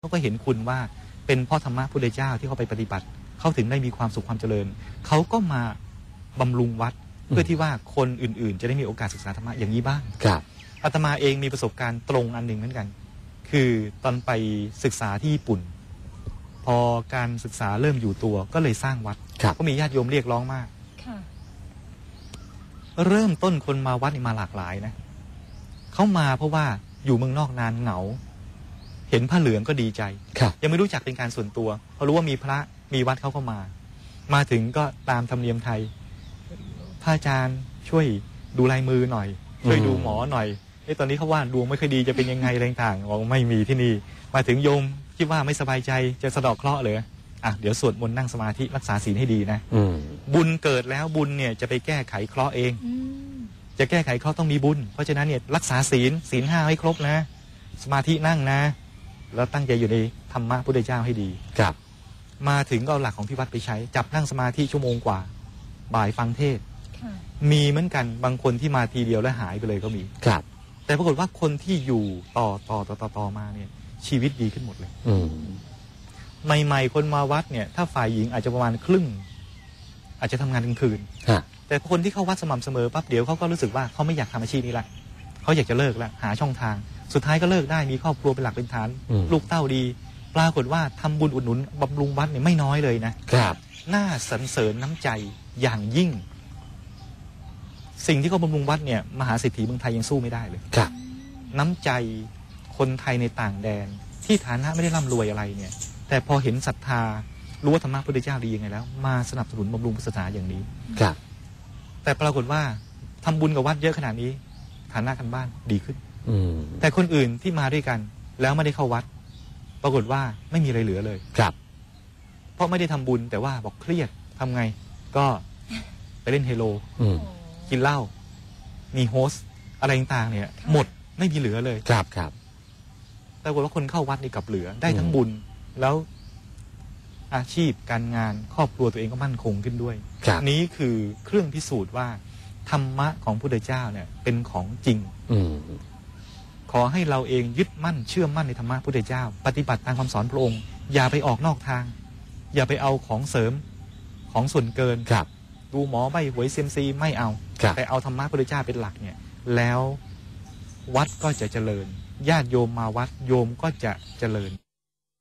เขาก็เห็นคุณว่าเป็นเพ่อธรรมะพุทธเจ้าที่เขาไปปฏิบัติ เขาถึงได้มีความสุขความเจริญ เขาก็มาบำรุงวัดเพื่อที่ว่าคนอื่นๆ จะได้มีโอกาสศึกษาธรรมะอย่างนี้บ้างครับอาตมาเองมีประสบการณ์ตรงอันหนึ่งเหมือนกัน คือตอนไปศึกษาที่ญี่ปุ่น พอการศึกษาเริ่มอยู่ตัวก็เลยสร้างวัดครับก็มีญาติโยมเรียกร้องมากค่ะเริ่มต้นคนมาวัดนี่มาหลากหลายนะเขามาเพราะว่าอยู่เมืองนอกนานเหงา เห็นผ้าเหลืองก็ดีใจ ครับ ยังไม่รู้จักเป็นการส่วนตัวพอรู้ว่ามีพระมีวัดเขาก็มา มาถึงก็ตามธรรมเนียมไทยพระอาจารย์ช่วยดูลายมือหน่อย ช่วยดูหมอหน่อยเอ้ตอนนี้เขาว่าดวงไม่ค่อยดีจะเป็นยังไงอะไรต่างๆบอกไม่มีที่นี่ มาถึงโยมคิดว่าไม่สบายใจจะสะเดอกเคราะห์เลยอะเดี๋ยวสวดมนต์นั่งสมาธิรักษาศีลให้ดีนะอืมบุญเกิดแล้วบุญเนี่ยจะไปแก้ไขเคราะห์เองอืมจะแก้ไขเคราะห์ต้องมีบุญ เพราะฉะนั้นเนี่ยรักษาศีลศีลห้าให้ครบนะ สมาธินั่งนะ แล้วตั้งใจอยู่ในธรรมะพุทธเจ้าให้ดีครับ มาถึงก็เอาหลักของที่วัดไปใช้ จับนั่งสมาธิชั่วโมงกว่า บ่ายฟังเทศน์ค่ะมีเหมือนกันบางคนที่มาทีเดียวแล้วหายไปเลยก็มีครับ แต่ปรากฏว่าคนที่อยู่ต่อต่อต่อต่อต่อมาเนี่ย ชีวิตดีขึ้นหมดเลย อืมใหม่ๆคนมาวัดเนี่ย ถ้าฝ่ายหญิงอาจจะประมาณครึ่ง อาจจะทำงานกลางคืนฮะแต่คนที่เข้าวัดสม่ำเสมอปั๊บเดี๋ยวเขาก็รู้สึกว่าเขาไม่อยากทำอาชีพนี้ละ เขาอยากจะเลิกละหาช่องทาง สุดท้ายก็เลิกได้มีครอบครัวเป็นหลักเป็นฐานอืมลูกเต้าดี ปรากฏว่าทำบุญอุดหนุนบำรุงวัดเนี่ยไม่น้อยเลยนะครับน่าสรรเสริญน้ำใจอย่างยิ่ง สิ่งที่เขาบำรุงวัดเนี่ยมหาเศรษฐีเมืองไทยยังสู้ไม่ได้เลยครับ น้ำใจคนไทยในต่างแดน ที่ฐานะไม่ได้ร่ำรวยอะไรเนี่ย แต่พอเห็นศรัทธารู้ว่าธรรมะพุทธเจ้าดียังไงแล้ว มาสนับสนุนบำรุงพุทธศาสนาอย่างนี้ ครับ แต่ปรากฏว่าทำบุญกับวัดเยอะขนาดนี้ ฐานะกันบ้านดีขึ้นอืมแต่คนอื่นที่มาด้วยกัน แล้วไม่ได้เข้าวัด ปรากฏว่าไม่มีอะไรเหลือเลยครับ เพราะไม่ได้ทำบุญแต่ว่าบอกเครียดทำไง ก็ไปเล่นเฮโลอืมกินเหล้ามีโฮสต์อะไรต่างๆเนี่ย หมดไม่มีเหลือเลยครับครับปรากฏว่าคนเข้าวัดนี่กลับเหลือ ได้ทั้งอืมบุญแล้วอาชีพการงานครอบครัวตัวเองก็มั่นคงขึ้นด้วยครับนี้คือเครื่องพิสูจน์ว่า ธรรมะของพุทธเจ้าเนี่ยเป็นของจริงอืมขอให้เราเองยึดมั่นเชื่อมั่นในธรรมะพุทธเจ้า ปฏิบัติตามคำสอนพระองค์ อย่าไปออกนอกทาง อย่าไปเอาของเสริมของส่วนเกินครับ ดูหมอใบหวยเซยมซีไม่เอาครับแต่เอาธรรมะพุทธเจ้าเป็นหลักเนี่ย แล้ววัดก็จะเจริญญาติโยมมาวัดโยมก็จะเจริญ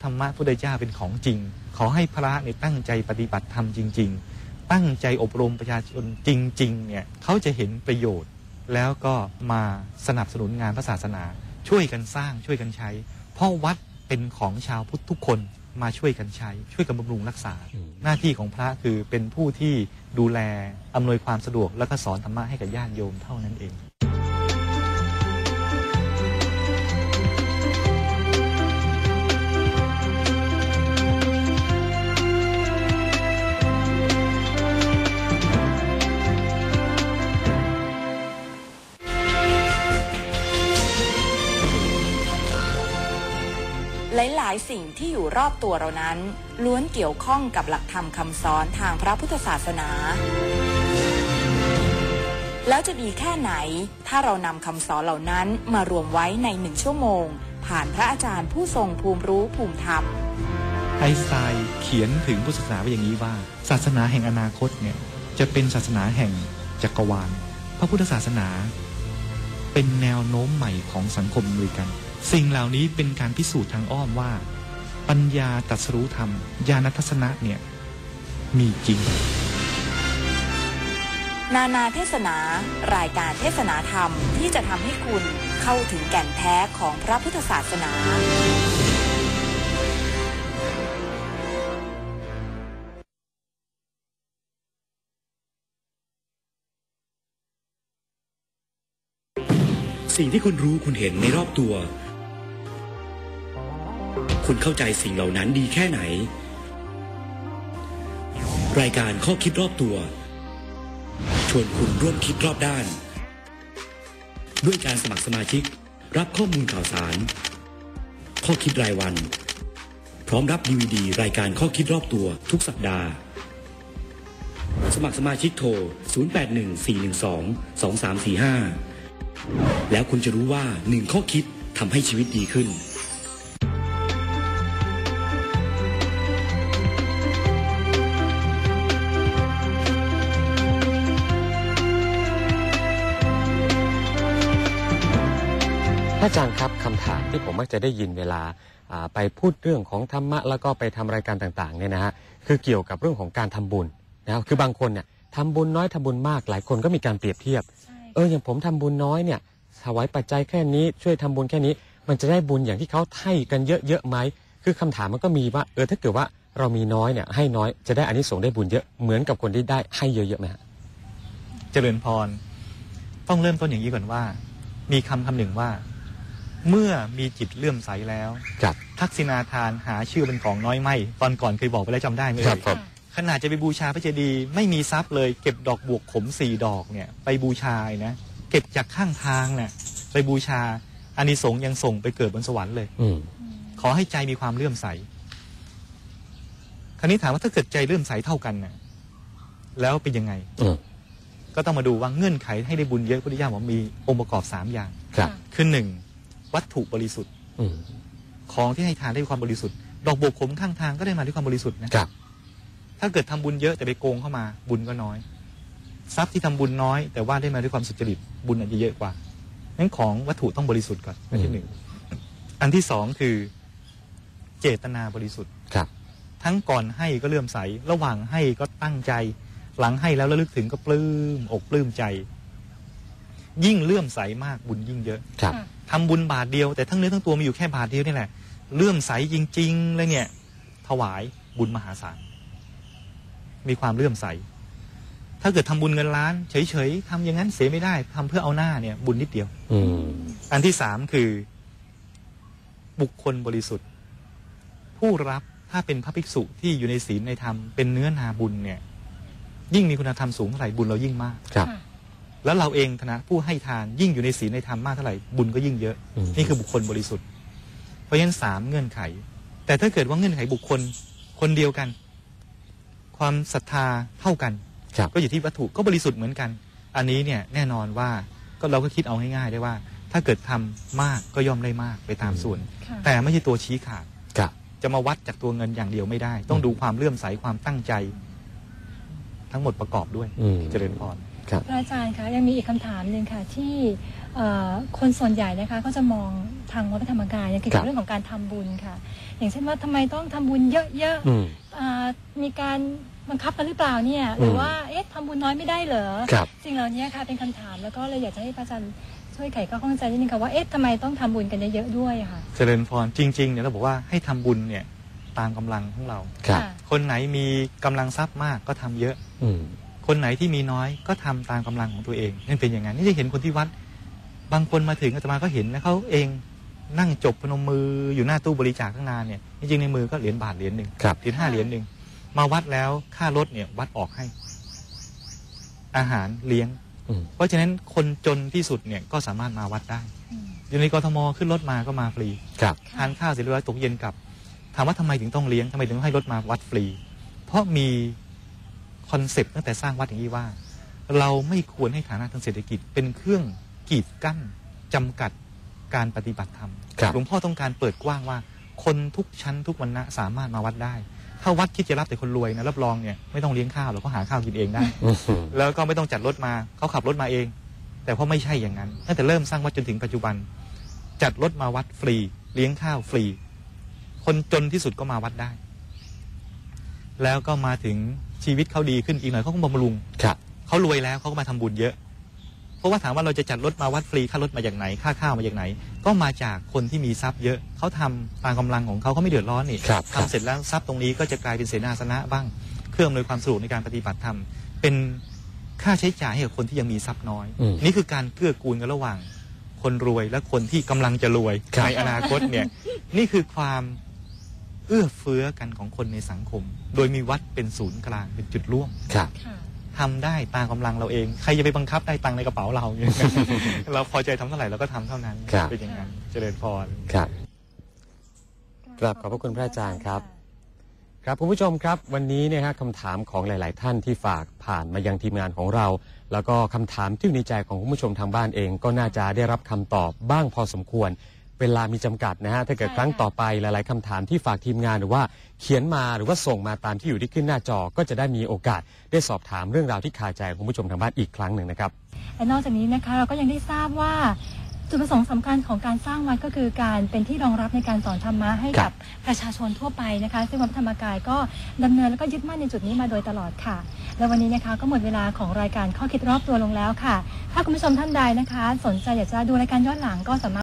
ธรรมะพุทธเจ้าเป็นของจริง ขอให้พระเนี่ยตั้งใจปฏิบัติธรรมจริง ๆ ตั้งใจอบรมประชาชนจริงๆเนี่ยเขาจะเห็นประโยชน์ แล้วก็มาสนับสนุนงานพระศาสนา ช่วยกันสร้างช่วยกันใช้ เพราะวัดเป็นของชาวพุทธทุกคนมาช่วยกันใช้ ช่วยกันบำรุงรักษา หน้าที่ของพระคือเป็นผู้ที่ดูแลอำนวยความสะดวกแล้วก็สอนธรรมะให้กับญาติโยมเท่านั้นเองายสิ่งที่อยู่รอบตัวเรานั้น ล้วนเกี่ยวข้องกับหลักธรรมคำสอนทางพระพุทธศาสนา แล้วจะดีแค่ไหน ถ้าเรานำคำสอนเหล่านั้นมารวมไว้ในหนึ่งชั่วโมง ผ่านพระอาจารย์ผู้ทรงภูมิรู้ภูมิธรรมไอน์สไตน์เขียนถึงพุทธศาสนาไว้อย่างนี้ว่า ศาสนาแห่งอนาคตเนี่ยจะเป็นศาสนาแห่งจักรวาล พระพุทธศาสนา เป็นแนวโน้มใหม่ของสังคมอเมริกัน สิ่งเหล่านี้เป็นการพิสูจน์ทางอ้อมว่า ปัญญาตรัสรู้ธรรมญาณทัศนะเนี่ยมีจริง นานาเทศนา รายการเทศนาธรรมที่จะทำให้คุณเข้าถึงแก่นแท้ของพระพุทธศาสนาสิ่งที่คุณรู้คุณเห็นในรอบตัว คุณเข้าใจสิ่งเหล่านั้นดีแค่ไหน รายการข้อคิดรอบตัว ชวนคุณร่วมคิดรอบด้าน ด้วยการสมัครสมาชิก รับข้อมูลข่าวสาร ข้อคิดรายวัน พร้อมรับดีวดีรายการข้อคิดรอบตัวทุกสัปดาห์ สมัครสมาชิกโทร 0814122345 แล้วคุณจะรู้ว่าหนึ่งข้อคิดทำให้ชีวิตดีขึ้น อาจารย์ครับคำถามที่ผมมักจะได้ยินเวลาอ่าไปพูดเรื่องของธรรมะแล้วก็ไปทำรายการต่างๆเนี่ยนะฮะคือเกี่ยวกับเรื่องของการทำบุญนะครับคือบางคนเนี่ยทำบุญน้อยทำบุญมากหลายคนก็มีการเปรียบเทียบ เอออย่างผมทำบุญน้อยเนี่ยถวายปัจจัยแค่นี้ช่วยทำบุญแค่นี้ มันจะได้บุญอย่างที่เขาให้กันเยอะๆไหมคือคำถามมันก็มีว่า เออถ้าเกิดว่าเรามีน้อยเนี่ยให้น้อยจะได้อานิสงส์ได้บุญเยอะเหมือนกับคนที่ได้ให้เยอะๆไหมฮะเจริญพร ต้องเริ่มต้นอย่างนี้ก่อนว่า มีคำคำหนึ่งว่า เมื่อมีจิตเลื่อมใสแล้วครับทักษิณาทานหาชื่อเป็นของน้อยไม่ ตอนก่อนเคยบอกไปแล้วจำได้ไหมครับเอ่ยผมขนาดจะไปบูชาพระเจดีย์ไม่มีทรัพย์เลย เก็บดอกบวกขมสี่ดอกเนี่ยไปบูชานะเก็บจากข้างทางเนี่ยไปบูชาอานิสงส์ยังส่งไปเกิดบนสวรรค์เลย อืมขอให้ใจมีความเลื่อมใส คราวนี้ถามว่าถ้าเกิดใจเลื่อมใสเท่ากันน่ะแล้วเป็นยังไง อืมก็ต้องมาดูว่าเงื่อนไขให้ได้บุญเยอะพุทธิยถาบอกมีองค์ประกอบสามอย่าง ครับ คือหนึ่ง วัตถุบริสุทธิ์อืมของที่ให้ทานได้ด้วยความบริสุทธิ์ ดอกบวกขมข้างทางก็ได้มาด้วยความบริสุทธิ์นะครับ ถ้าเกิดทำบุญเยอะแต่ไปโกงเข้ามา บุญก็น้อย ทรัพย์ที่ทำบุญน้อย แต่ว่าได้มาด้วยความสุจริตบุญอาจจะเยอะกว่านั้นของวัตถุต้องบริสุทธิ์ก่อนอันที่หนึ่งอันที่สองคือ เจตนาบริสุทธิ์ครับ ทั้งก่อนให้ก็เลื่อมใส ระหว่างให้ก็ตั้งใจ หลังให้แล้วระลึกถึงก็ปลื้มอกปลื้มใจ ยิ่งเลื่อมใสมากบุญยิ่งเยอะครับทำบุญบาทเดียวแต่ทั้งเนื้อทั้งตัวมีอยู่แค่บาทเดียวนี่แหละเลื่อมใสจริงๆเลยเนี่ย ถวายบุญมหาศาลมีความเลื่อมใส ถ้าเกิดทำบุญเงินล้าน เฉยๆทำอย่างนั้นเสียไม่ได้ทำเพื่อเอาหน้าเนี่ย บุญนิดเดียว อืมอันที่สามคือ บุคคลบริสุทธิ์ ผู้รับถ้าเป็นพระภิกษุที่อยู่ในศีลในธรรมเป็นเนื้อนาบุญเนี่ย ยิ่งมีคุณธรรมสูงเท่าไหร่บุญเรายิ่งมากครับ แล้วเราเองฐานะผู้ให้ทานยิ่งอยู่ในศีลในธรรมมากเท่าไหร่บุญก็ยิ่งเยอะอืมนี่คือบุคคลบริสุทธิ์ เพราะฉะนั้นสามเงื่อนไข แต่ถ้าเกิดว่าเงื่อนไขบุคคลคนเดียวกัน ความศรัทธาเท่ากันครับก็อยู่ที่วัตถุก็บริสุทธิ์เหมือนกัน อันนี้เนี่ยแน่นอนว่าก็เราก็คิดเอาง่ายๆได้ว่า ถ้าเกิดทำมากก็ย่อมได้มากไปตามส่วน แต่ไม่ใช่ตัวชี้ขาดครับจะมาวัดจากตัวเงินอย่างเดียวไม่ได้ ต้องดูความเลื่อมใสความตั้งใจ ทั้งหมดประกอบด้วยอืมเจริญพร ครับพระอาจารย์คะยังมีอีกคำถามหนึ่งค่ะที่เอ่อคนส่วนใหญ่นะคะก็จะมองทางวัดพระธรรมกายเนี่ยเกี่ยวครักับบเรื่องของการทำบุญค่ะ อย่างเช่นว่าทำไมต้องทำบุญเยอะอืมๆอ่ามีการบังคับกันหรือเปล่าเนี่ยหรือว่าเอ๊ะทำบุญน้อยไม่ได้เหรอครับสิ่งเหล่านี้ค่ะเป็นคำถามแล้วก็เลยอยากจะให้พระอาจารย์ช่วยไขข้อข้องใจนิดนึงค่ะว่าเอ๊ะทำไมต้องทำบุญกันเยอะๆด้วยอะค่ะ เจริญพรจริงๆเนี่ยเราบอกว่าให้ทำบุญเนี่ยตามกำลังของเราครับค่ะคนไหนมีกำลังทรัพย์มากก็ทำเยอะอืม คนไหนที่มีน้อยก็ทำตามกำลังของตัวเองนั่นเป็นอย่างนั้นนี่จะเห็นคนที่วัด บางคนมาถึงอาตมาก็เห็นนะเขาเองนั่งจบพนมมืออยู่หน้าตู้บริจาคตั้งนานเนี่ยจริงๆในมือก็เหรียญบาทเหรียญหนึ่งครับเหรียญห้าเหรียญหนึ่งมาวัดแล้วค่ารถเนี่ยวัดออกให้ อาหารเลี้ยงอืมเพราะฉะนั้นคนจนที่สุดเนี่ยก็สามารถมาวัดได้อืมอยู่ในกรทมขึ้นรถมาก็มาฟรีครับทานข้าวเสร็จเรียบร้อยตกเย็นกลับ ถามว่าทำไมถึงต้องเลี้ยงทำไมถึงต้องให้รถมาวัดฟรี เพราะมี คอนเซปต์ตั้งแต่สร้างวัดอย่างนี้ว่า เราไม่ควรให้ฐานะทางเศรษฐกิจเป็นเครื่องกีดกั้นจำกัดการปฏิบัติธรรมครับหลวงพ่อต้องการเปิดกว้างว่า คนทุกชั้นทุกวรรณะสามารถมาวัดได้ ถ้าวัดคิดจะรับแต่คนรวยนะรับรองเนี่ยไม่ต้องเลี้ยงข้าวหรอกเขาหาข้าวกินเองได้อืมแล้วก็ไม่ต้องจัดรถมาเขาขับรถมาเอง แต่เพราะไม่ใช่อย่างนั้นตั้งแต่เริ่มสร้างวัดจนถึงปัจจุบัน จัดรถมาวัดฟรี เลี้ยงข้าวฟรี คนจนที่สุดก็มาวัดได้ แล้วก็มาถึง ชีวิตเขาดีขึ้นอีกหน่อยเขาก็บำรุงครับ เขารวยแล้วเขาก็มาทำบุญเยอะ เพราะว่าถามว่าเราจะจัดรถมาวัดฟรีค่ารถมาจากไหน ค่าข้าวมาจากไหน ก็มาจากคนที่มีทรัพย์เยอะเขาทำตามกำลังของเขาเขาไม่เดือดร้อนนี่ครับครับทำเสร็จแล้วทรัพย์ตรงนี้ก็จะกลายเป็นเสนาสนะบ้าง เครื่องอำนวยความสะดวกในการปฏิบัติธรรมเป็นค่าใช้จ่ายให้กับคนที่ยังมีทรัพย์น้อย อืมนี่คือการเกื้อกูลกันระหว่าง คนรวยและคนที่กำลังจะรวยครับ ในอนาคตเนี่ย นี่คือความ เอื้อเฟื้อกันของคนในสังคม โดยมีวัดเป็นศูนย์กลางเป็นจุดร่วมครับค่ะทำได้ตามกำลังเราเอง ใครจะไปบังคับได้ตังค์ในกระเป๋าเราเนี่ยเราพอใจทำเท่าไหร่เราก็ทำเท่านั้นครับเป็นอย่างนั้นเจริญพรครับกราบขอบพระคุณพระอาจารย์ครับ ครับคุณผู้ชมครับวันนี้เนี่ยฮะคำถามของหลาย ๆ ท่านที่ฝากผ่านมายังทีมงานของเรา แล้วก็คำถามที่อยู่ในใจของคุณผู้ชมทางบ้านเอง ก็น่าจะได้รับคำตอบบ้างพอสมควร เวลามีจำกัดนะฮะถ้าเกิดใช่ครั้งค่ะต่อไปหลาย ๆคำถามที่ฝากทีมงานหรือว่าเขียนมาหรือว่าส่งมาตามที่อยู่ที่ขึ้นหน้าจอก็จะได้มีโอกาส ได้สอบถามเรื่องราวที่คาใจของคุณผู้ชมทางบ้านอีกครั้งหนึ่งนะครับและนอกจากนี้นะคะเราก็ยังได้ทราบว่าจุดประสงค์สำคัญของการสร้างวัดก็คือการเป็นที่รองรับในการสอนธรรมะให้ครักับบประชาชนทั่วไปนะคะ ซึ่งวัดพระธรรมกายก็ดำเนินแล้วก็ยึดมั่นในจุดนี้มาโดยตลอดค่ะ และวันนี้นะคะก็หมดเวลาของรายการข้อคิดรอบตัวลงแล้วค่ะ ถ้าคุณผู้ชมท่านใดนะคะ สนใจอยากจะดูรายการย้อนหลังก็สามารถ